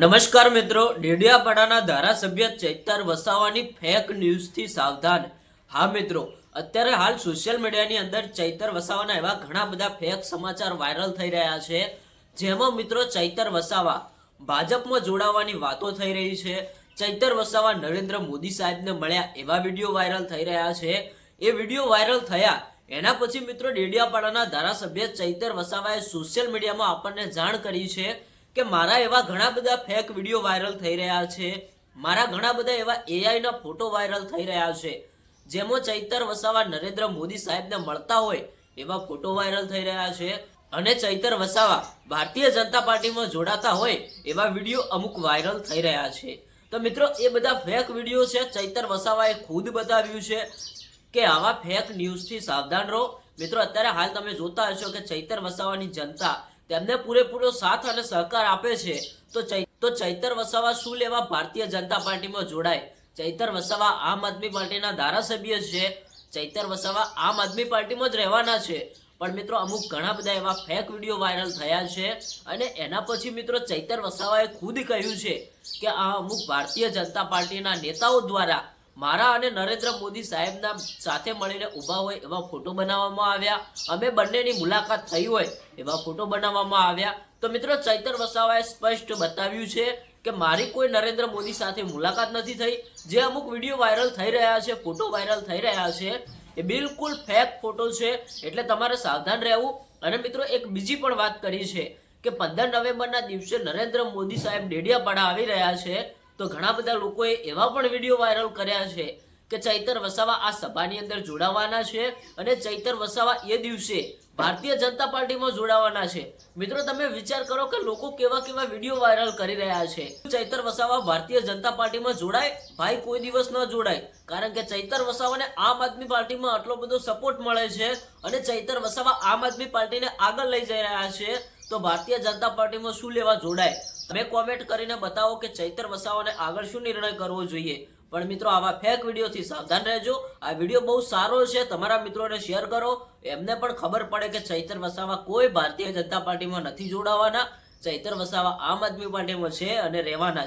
નમસ્કાર મિત્રો, ડેડિયાપાડાના ધારાસભ્ય ચૈતર વસાવાની ફેક ન્યૂઝથી સાવધાન. હા મિત્રો, અત્યારે હાલ સોશિયલ મીડિયાની અંદર ચૈતર વસાવાના એવા ઘણા બધા ફેક સમાચાર વાયરલ થઈ રહ્યા છે. જેમાં મિત્રો ચૈતર વસાવા ભાજપમાં જોડાવાની વાતો થઈ રહી છે. ચૈતર વસાવા નરેન્દ્ર મોદી સાહેબને મળ્યા એવા વીડિયો વાયરલ થઈ રહ્યા છે. એ વીડિયો વાયરલ થયા, એના પછી મિત્રો ડેડિયાપાડાના ધારાસભ્ય ચૈતર વસાવાએ સોશિયલ મીડિયામાં આપણને જાણ કરી છે. કે મારા એવા ઘણા બધા ફેક વીડિયો વાયરલ થઈ રહ્યા છે. મારા ઘણા બધા એવા એઆઈના ફોટો વાયરલ થઈ રહ્યા છે. જેમાં ચૈતર વસાવા નરેન્દ્ર મોદી સાહેબને મળતા હોય એવા ફોટો વાયરલ થઈ રહ્યા છે. અને ચૈતર વસાવા ભારતીય જનતા પાર્ટીમાં જોડાતા હોય એવા વીડિયો અમુક વાયરલ થઈ રહ્યા છે. તો મિત્રો, એ બધા ફેક વીડિયો છે. ચૈતર વસાવાએ ખુદ બતાવ્યું છે કે આવા ફેક ન્યૂઝથી સાવધાન રહો. મિત્રો, અત્યારે હાલ તમે જોતા હશો કે ચૈતર વસાવાની જનતા તેમને પૂરેપૂરો સાથ અને સહકાર આપે છે. તો તો ચૈતર વસાવા શું લેવા ભારતીય જનતા પાર્ટીમાં જોડાય? ચૈતર વસાવા આમ આદમી પાર્ટીના ધારાસભ્ય છે. ચૈતર વસાવા આમ આદમી પાર્ટીમાં જ રહેવાના છે. પણ મિત્રો, અમુક ઘણા બધા એવા ફેક વીડિયો વાયરલ થયા છે અને એના પછી મિત્રો, ચૈતર વસાવાએ ખુદ કહ્યું છે કે આ અમુક ભારતીય જનતા પાર્ટીના નેતાઓ દ્વારા મારા અને નરેન્દ્ર મોદી સાહેબના સાથે મળીને ઊભા હોય એવા ફોટો બનાવવામાં આવ્યા. અમે બંનેની મુલાકાત થઈ હોય એવા ફોટો બનાવવામાં આવ્યા. તો મિત્રો, ચૈતર વસાવાએ સ્પષ્ટ બતાવ્યું છે કે મારી કોઈ નરેન્દ્ર મોદી સાથે મુલાકાત નથી થઈ. જે અમુક વીડિયો વાયરલ થઈ રહ્યા છે, ફોટો વાયરલ થઈ રહ્યા છે, એ બિલકુલ ફેક ફોટો છે. એટલે તમારે સાવધાન રહેવું. અને મિત્રો, એક બીજી પણ વાત કરી છે કે પંદર નવેમ્બરના દિવસે નરેન્દ્ર મોદી સાહેબ ડેડિયાપાડા આવી રહ્યા છે. તો ઘણા બધા લોકોએ એવા પણ વીડિયો વાયરલ કર્યા છે કે ચૈતર વસાવા આ સભાની અંદર જોડાવાના છે અને ચૈતર વસાવા એ દિવસે ભારતીય જનતા પાર્ટીમાં જોડાવાના છે. મિત્રો, તમે વિચાર કરો કે લોકો કેવા કેવા વીડિયો વાયરલ કરી રહ્યા છે. ચૈતર વસાવા ભારતીય જનતા પાર્ટીમાં જોડાય? ભાઈ, કોઈ દિવસ ન જોડાય. કારણ કે ચૈતર વસાવાને આમ આદમી પાર્ટીમાં આટલો બધો સપોર્ટ મળે છે અને ચૈતર વસાવા આમ આદમી પાર્ટીને આગળ લઈ જઈ રહ્યા છે. તો ભારતીય જનતા પાર્ટીમાં શું લેવા જોડાય? તમે કોમેન્ટ કરીને બતાવો કે ચૈતર વસાવાને આગળ શું નિર્ણય કરવો જોઈએ. પણ મિત્રો, આવા ફેક વિડીયોથી સાવધાન રહેજો. આ વીડિયો બહુ સારો છે. તમારા મિત્રોને શેર કરો. એમને પણ ખબર પડે કે ચૈતર વસાવા કોઈ ભારતીય જનતા પાર્ટીમાં નથી જોડાવાના. ચૈતર વસાવા આમ આદમી પાર્ટીમાં છે અને રહેવાના છે